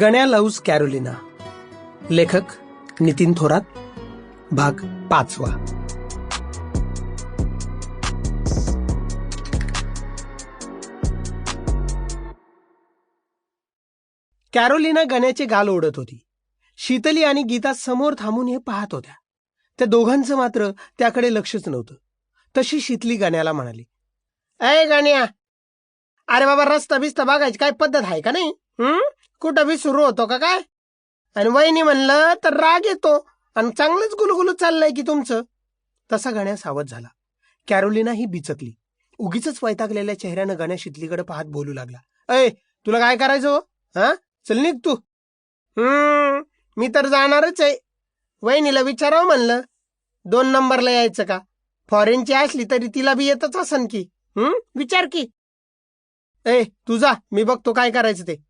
गण्या loves Carolina. लेखक नितीन थोरात. भाग पाचवा. कॅरोलिना गण्याचे गाल ओढत होती. शीतली आणि गीता समोर थांबून हे पाहत होत्या. त्या दोघांचं मात्र त्याकडे लक्षच नव्हतं. तशी शीतली गण्याला म्हणाली अय गण्या! अरे बाबा रस्ता बिस्ता बघायची काय पद्धत आहे का नाही? कुठं बी सुरू होतो का काय? आणि वहिनी म्हणलं तर राग येतो. आणि चांगलंच गुलगुलू चाललंय की तुमचं. तसा गण्या सावध झाला. कॅरोलिना ही बिचकली. उगीच वैतागलेल्या चेहऱ्यानं गण्या शितलीकडे पाहत बोलू लागला. अय तुला काय करायचं हो? हा? चल निघ तू. हम्म मी तर जाणारच आहे. वहिनीला विचारावं म्हणलं दोन नंबरला यायचं का? फॉरेनची असली तरी तिला बी येतच असन की. हम्म विचार की. ए तू जा मी बघतो काय करायचं ते.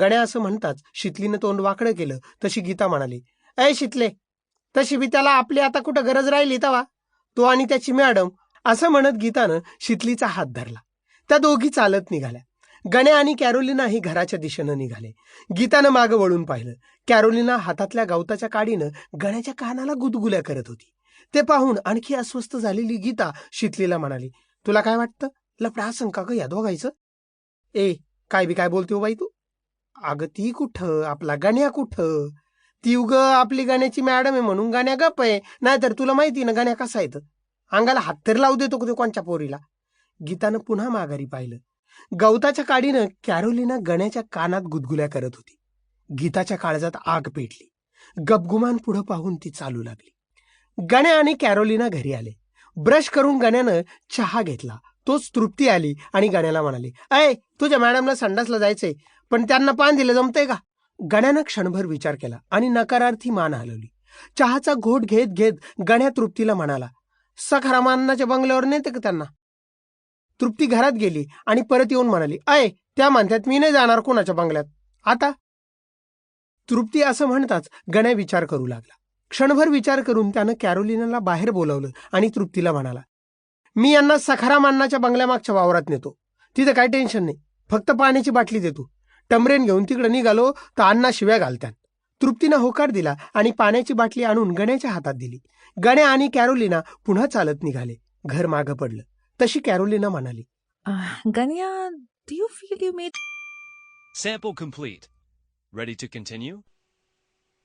गण्या असं म्हणताच शितलीनं तोंड वाकडं केलं. तशी गीता म्हणाली अय शितले तशी बी त्याला आपली आता कुठं गरज राहिली तवा? तो आणि त्याची मॅडम असं म्हणत गीतानं शितलीचा हात धरला. त्या दोघी चालत निघाल्या. गण्या आणि कॅरोलिना ही घराच्या दिशेनं निघाले. गीतानं मागं वळून पाहिलं. कॅरोलिना हातातल्या गवताच्या काडीनं गण्याच्या कानाला गुदगुल्या करत होती. ते पाहून आणखी अस्वस्थ झालेली गीता शितलीला म्हणाली तुला काय वाटतं? लपडा संका ग या दोघायचं ए काय बी काय बोलते हो बाई तू? अगं ती कुठं? आपला गण्या कुठं? ती उग आपली गाण्याची मॅडम आहे म्हणून गाण्या गप आहे. नाहीतर तुला माहिती ना गाण्या कसा येतं अंगाला हात तर लावू देतो का तो कोणच्या पोरीला? गीतानं पुन्हा माघारी पाहिलं. गवताच्या काडीनं कॅरोलिना गण्याच्या कानात गुदगुल्या करत होती. गीताच्या काळजात आग पेटली. गपगुमान पुढं पाहून ती चालू लागली. गण्या आणि कॅरोलिना घरी आले. ब्रश करून गण्यानं चहा घेतला. तोच तृप्ती आली आणि गण्याला म्हणाली अय तुझ्या मॅडमला संडासला जायचंय. पण त्यांना पान दिलं जमतंय का? गण्यानं क्षणभर विचार केला आणि नकारार्थी मान हलवली. चहाचा घोट घेत घेत गण्या तृप्तीला म्हणाला सखारामानाच्या बंगल्यावर नेते का त्यांना? तृप्ती घरात गेली आणि परत येऊन म्हणाली अय त्या म्हणतात मी नाही जाणार कोणाच्या बंगल्यात. आता? तृप्ती असं म्हणताच गण्या विचार करू लागला. क्षणभर विचार करून त्यानं कॅरोलिनाला बाहेर बोलावलं आणि तृप्तीला म्हणाला मी यांना सखाराम अण्णाच्या बंगल्यामागच्या वावरात नेतो. तिथं काय टेन्शन नाही. फक्त पाण्याची बाटली देतो. टमरेन घेऊन तिकडे निघालो तर अण्णा शिव्या घालतात तृप्तीनं होकार दिला आणि पाण्याची बाटली आणून गण्याच्या हातात दिली गण्या आणि कॅरोलिना पुन्हा चालत निघाले घर मागं पडलं तशी कॅरोलिना म्हणाली Ganya, do you feel you made Sample complete. Ready to continue?